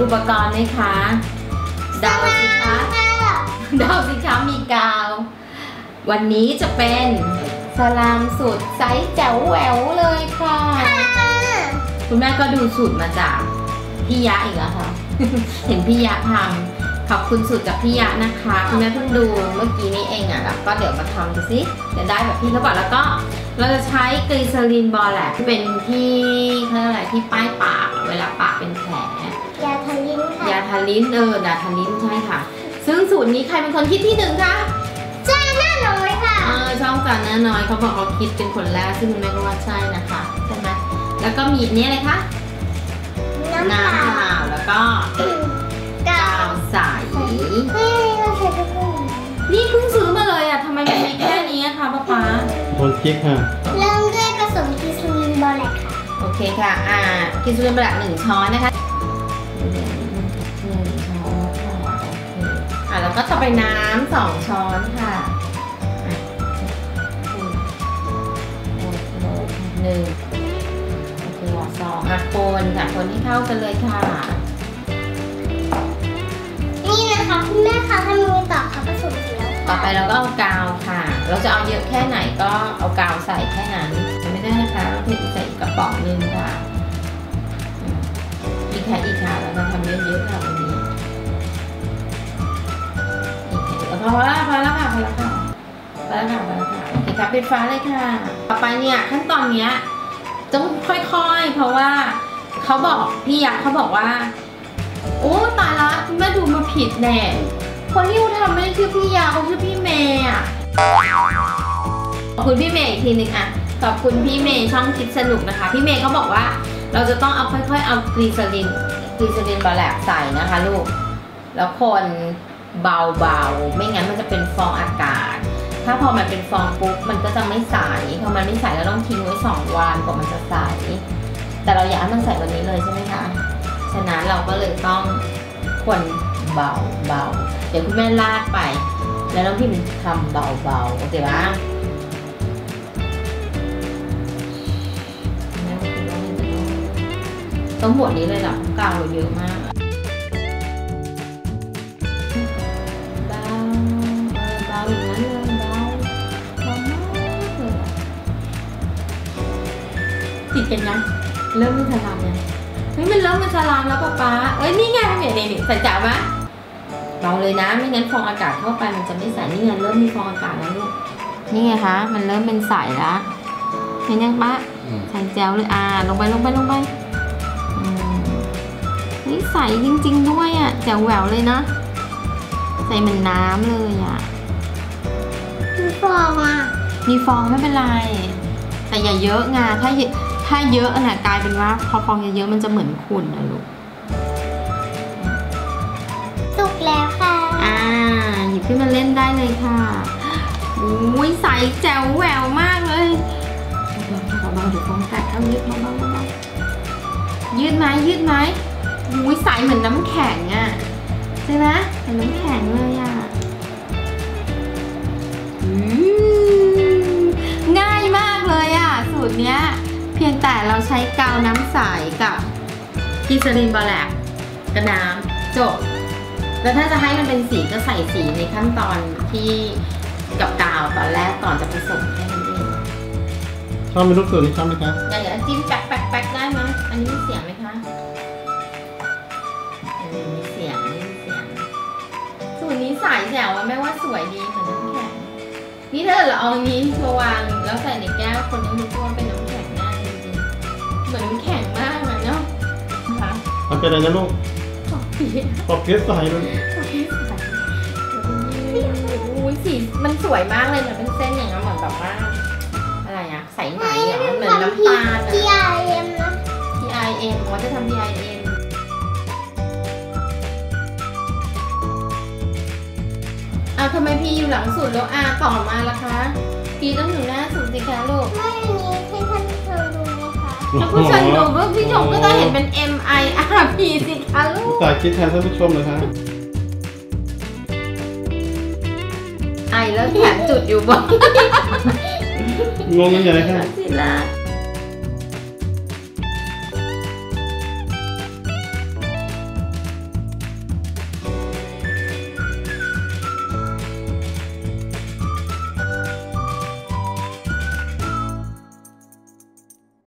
อุปกรณ์ไหมคะเดาสิคะเดาสิคะมีกาว วันนี้จะเป็นสลามสูตรไซส์แจ๋วแหววเลยค่ะ คุณแม่ก็ดูสูตรมาจากพี่ยะอีกแล้วค่ะ เห็นพี่ยะทำขอบคุณสูตรจากพี่ยะนะคะ คุณแม่เพิ่งดูเมื่อกี้นี้เองอะแล้วก็เดี๋ยวมาทำดูสิจะได้แบบพี่เขาบอกแล้วก็เราจะใช้กรีซาลินบอลแหละที่เป็นที่เขาเรียกอะไรที่ป้ายปากอะเวลาปากเป็นแผล ยาทาลินค่ะ ยาทาลินเออนาทาลินใช่ค่ะ ซึ่งสูตรนี้ใครเป็นคนคิดที่หนึ่งคะจ้าหน้าน้อยค่ะ เออช่องจานน้าน้อยเขาบอกเขาคิดเป็นคนแรกซึ่งคุณแม่ก็ว่าใช่นะคะใช่ไหมแล้วก็มีอันนี้อะไรคะน้ำเปน้ำเปล่าล่าแล้วก็กากาววใสเฮ้ยเราใช้ทุกคนนี่เพิ่งซื้อมาเลยอะทำไมมันมีแค่นี้อะคะป้าป๊าบนพริกค่ะเริ่มด้วยผสมกิสลินบอลแลกค่ะ โอเคค่ะ อ่ากินซูเปอร์แบล็กหนึ่งช้อนนะคะ แล้วก็ต่อไปน้ำสองช้อนค่ะอะหนึ่งโอเคค่ะสองอะคนค่ะคนให้เข้ากันเลยค่ะ นี่นะคะคุณแม่คะทำยังไงต่อคะผสมเสร็จแล้วต่อไปเราก็เอากาวค่ะ เราจะเอาเยอะแค่ไหนก็เอากาว พอแล้วพอแล้วค่ะพอแล้วค่ะพอแล้วค่ะพอแล้วค่ะโอเคค่ะปิดฟ้าเลยค่ะ ต่อไปเนี่ยขั้นตอนเนี้ยต้องค่อยๆ เพราะว่าเขาบอกพี่ยักษ์เขาบอกว่า โอ้ตายละคุณแม่ดูมาผิดแน่คนที่ทำไม่ได้ชื่อพี่ยาเขาชื่อพี่เมย์อะขอบคุณพี่เมย์อีกทีหนึ่งอะขอบคุณพี่เมย์ช่องคิดสนุกนะคะ พี่เมย์เขาบอกว่าเราจะต้องเอาค่อยๆ เอากรีซาลินกรีซาลินบาแลกใส่นะคะลูก แล้วคน เบาๆ ไม่งั้นมันจะเป็นฟองอากาศ ถ้าพอมันเป็นฟองปุ๊บมันก็จะไม่ใสพอมันไม่ใสเราต้องทิ้งไว้สองวันกว่ามันจะใส แต่เราอยากให้มันใสวันนี้เลยใช่ไหมคะ ฉะนั้นเราก็เลยต้องคนเบาเบาๆเดี๋ยวคุณแม่ลากไป แล้วน้องพิมทำเบาเบาๆโอเคปะต้องหมดนี้เลยเหรอกาวเราเยอะมาก ติดกันยังเริ่มมีพลังยังเฮ้ยมันเริ่มมันสลามแล้วป๊าป๊าเอ้ยนี่ไงเนี่ยนี่นี่ใส่จ๋าไหมเบาเลยนะ ไม่งั้นฟองอากาศเข้าไปมันจะไม่ใสนี่ไงเริ่มมีฟองอากาศแล้วลูกนี่ไงคะมันเริ่มเป็นใสแล้วเห็นยังปะอืมใส่แจวเลยอ่าลงไปลงไปลงไปอืมนี่ใสจริง ๆ ด้วยอะแจวแหววเลยเนาะใส่เหมือนน้ำเลยอะมีฟองอะมีฟองไม่เป็นไร แต่อย่าเยอะไงถ้าเยอะ ถ้าเยอะน่ะกลายเป็นว่าพอฟองเยอะๆมันจะเหมือนขุ่นนะลูกสุกแล้วค่ะ อ่าหยิบขึ้นมาเล่นได้เลยค่ะอุ้ยใสแจ๋วแหววมากเลยเบาๆเดี๋ยวฟองแตกเอายืดเบาๆเบาๆยืดไหมยืดไหมอุ้ยใสเหมือนน้ำแข็งอะใช่ไหมเหมือนน้ำแข็งเลยอะอืมง่ายมากเลยอะ สูตรเนี้ย เพียงแต่เราใช้กาวน้ำใสกับกิซาลินบาแลกกระน้ำจบ แล้วถ้าจะให้มันเป็นสีก็ใส่สีในขั้นตอนที่กับกาวตอนแรกก่อนจะผสมแค่นั้นเองชอบมีลูกสูตรนี้ชอบไหมคะอย่าอย่าจิ้มแป๊กแป๊กแป๊กได้ไหมยอันนี้มีเสียงไหมคะเออมีเสียงนี่มีเสียงสูตรนี้สายแจ๋วอะแม่ว่าสวยดีเหมือนน้ำแข็งนี่ถ้าเราเอาอันนี้มาวางแล้วใส่ในแก้วคนนึงนึกว่าเป็นน้ เอาเป็นอะไรนะลูกขอบคุณปอบเพี้ยใส่เลยอุ้ยสีมันสวยมากเลยเนี่ยเป็นเส้นอย่างเงี้ยเหมือนแบบว่าอะไรอะใสไหมเหรอเหมือนน้ำตาลที่อะไอเอ็มนะ P I M ว่าจะทำ P I M อ้าวทำไมพี่อยู่หลังสุดแล้วอาต่อมาล่ะคะ พี่ต้องอยู่หน้าสุดสิคะลูก ไม่อันนี้ให้ท่านผู้ชมดู นะคะถ้าผู้ชมดูว่าพี่ชมก็จะเห็นเป็น M I R P สิคะลูก สายคิดแทนท่านผู้ชมเลยค่ะไอแล้วแขนจุดอยู่บนงงกันใหญ่ค่ะศิลา